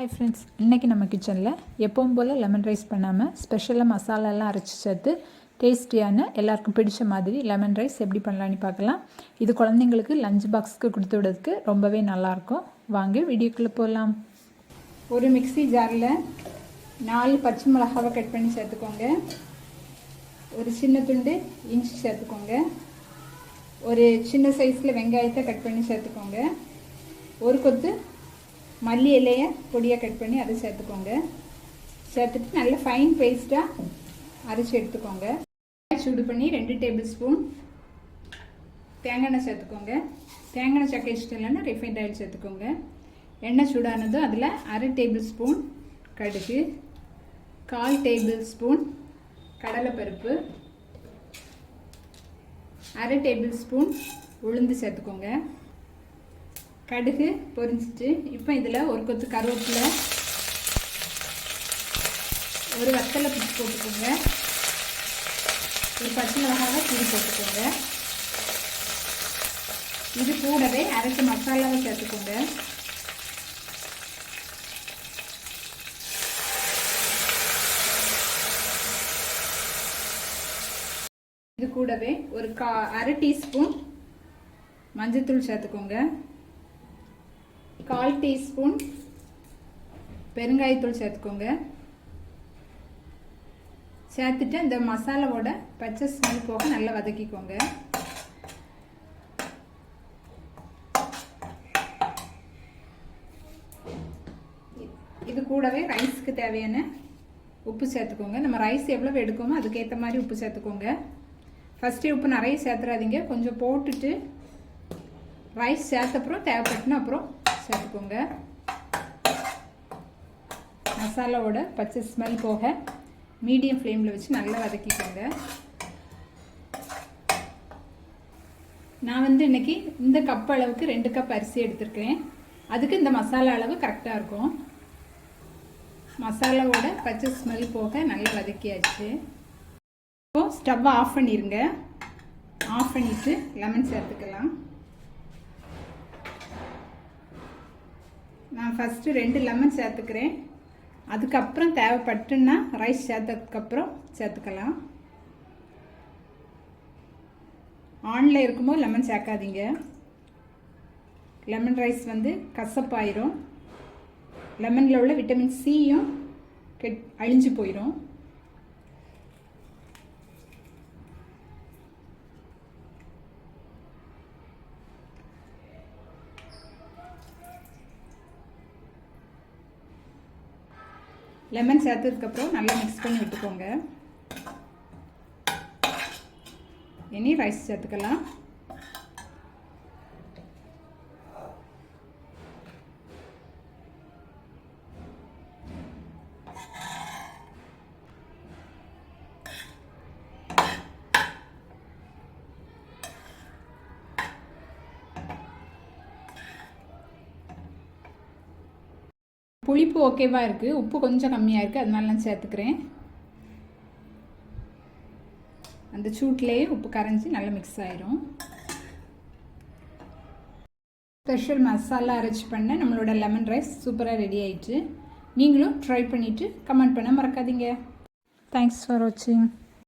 Hi friends இன்றைக்கி நம்ம கிச்சனில் எப்பவும் போல் லெமன் ரைஸ் பண்ணாமல் ஸ்பெஷலாக மசாலாலாம் அரைச்சி சேர்த்து டேஸ்டியான எல்லாருக்கும் பிடிச்ச மாதிரி லெமன் ரைஸ் எப்படி பண்ணலான்னு பார்க்கலாம். இது குழந்தைங்களுக்கு லஞ்ச் பாக்ஸ்க்கு கொடுத்து விடுறதுக்கு ரொம்பவே நல்லாயிருக்கும் வாங்க வீடியோக்குள்ளே போகலாம் ஒரு மிக்ஸி ஜாரில் நாலு பச்சை மிளகாவை கட் பண்ணி சேர்த்துக்கோங்க. ஒரு சின்ன துண்டு இஞ்சி சேர்த்துக்கோங்க. ஒரு சின்ன சைஸில் வெங்காயத்தை கட் பண்ணி சேர்த்துக்கோங்க. ஒரு கொத்து மல்லி இலையை பொடியாக கட் பண்ணி அதை சேர்த்துக்கோங்க. சேர்த்துட்டு நல்ல ஃபைன் பேஸ்ட்டாக அரைச்சி எடுத்துக்கோங்க. சூடு பண்ணி ரெண்டு டேபிள் ஸ்பூன் தேங்காய் எண்ணெய் சேர்த்துக்கோங்க. தேங்காய் எண்ணெய் சக்கை இஷ்டம் இல்லைன்னா ரிஃபைண்ட் ஆயில் சேர்த்துக்கோங்க. எண்ணெய் சூடானதும் அதில் அரை டேபிள் ஸ்பூன் கடுகு கால் டேபிள் ஸ்பூன் கடலைப்பருப்பு அரை டேபிள் ஸ்பூன் உளுந்து சேர்த்துக்கோங்க. கடுகு பொரிஞ்சிட்டு இப்போ இதில் ஒரு கொத்து கருவேப்பிலை ஒரு வத்தலை பிடிச்சி போட்டுக்கோங்க. ஒரு பச்சை மிளகாவை கீழே போட்டுக்கோங்க. இது கூடவே அரைச்ச மசாலாவை சேர்த்துக்கோங்க. இது கூடவே ஒரு கா அரை டீஸ்பூன் மஞ்சத்தூள் சேர்த்துக்கோங்க. கால் டீஸ்பூன் பெருங்காயத்தூள் சேர்த்துக்கோங்க. சேர்த்துட்டு இந்த மசாலாவோட பச்சை ஸ்மெல் போக நல்லா வதக்கிக்கோங்க. இது கூடவே ரைஸ்க்கு தேவையான உப்பு சேர்த்துக்கோங்க. நம்ம ரைஸ் எவ்வளோ எடுக்கோமோ அதுக்கேற்ற மாதிரி உப்பு சேர்த்துக்கோங்க. ஃபஸ்ட்டு உப்பு நிறைய சேர்த்துறாதீங்க. கொஞ்சம் போட்டுட்டு ரைஸ் சேர்த்தப்புறம் தேவைப்பட்டுன்னு அப்புறம் சேர்த்துக்கோங்க மசாலாவோட பச்சை ஸ்மெல் போக மீடியம் ஃப்ளேமில் வச்சு நல்லா வதக்கிக்கோங்க. நான் வந்து இன்றைக்கி இந்த கப் அளவுக்கு ரெண்டு கப் அரிசி எடுத்திருக்கேன் அதுக்கு இந்த மசாலா அளவு கரெக்டாக இருக்கும். மசாலாவோட பச்சை ஸ்மெல் போக நல்லா வதக்கியாச்சு. இப்போது ஸ்டவ்வை ஆஃப் பண்ணிடுங்க ஆஃப் பண்ணிவிட்டு லெமன் சேர்த்துக்கலாம். நான் ஃபஸ்ட்டு ரெண்டு லெமன் சேர்த்துக்கிறேன். அதுக்கப்புறம் தேவைப்பட்டுன்னா ரைஸ் சேர்த்ததுக்கப்புறம் சேர்த்துக்கலாம். ஆனில் இருக்கும்போது லெமன் சேர்க்காதீங்க. லெமன் ரைஸ் வந்து கசப்பாயிரும். லெமனில் உள்ள விட்டமின் சியும் கெட் அழிஞ்சு போயிடும் லெமன் சேர்த்ததுக்கப்புறம் நல்லா மிக்ஸ் பண்ணி விட்டுக்கோங்க. இனி ரைஸ் சேர்த்துக்கலாம். புளிப்பு ஓகேவாக இருக்குது உப்பு கொஞ்சம் கம்மியாக இருக்குது அதனால நான் சேர்த்துக்கிறேன். அந்த சூட்லேயே உப்பு கரைஞ்சி நல்லா மிக்ஸ் ஆயிரும். ஸ்பெஷல் மசாலா அரைச்சி பண்ண நம்மளோட லெமன் ரைஸ் சூப்பராக ரெடி ஆயிடுச்சு நீங்களும் ட்ரை பண்ணிவிட்டு கமெண்ட் பண்ண மறக்காதீங்க. தேங்க்ஸ் ஃபார் வாட்சிங்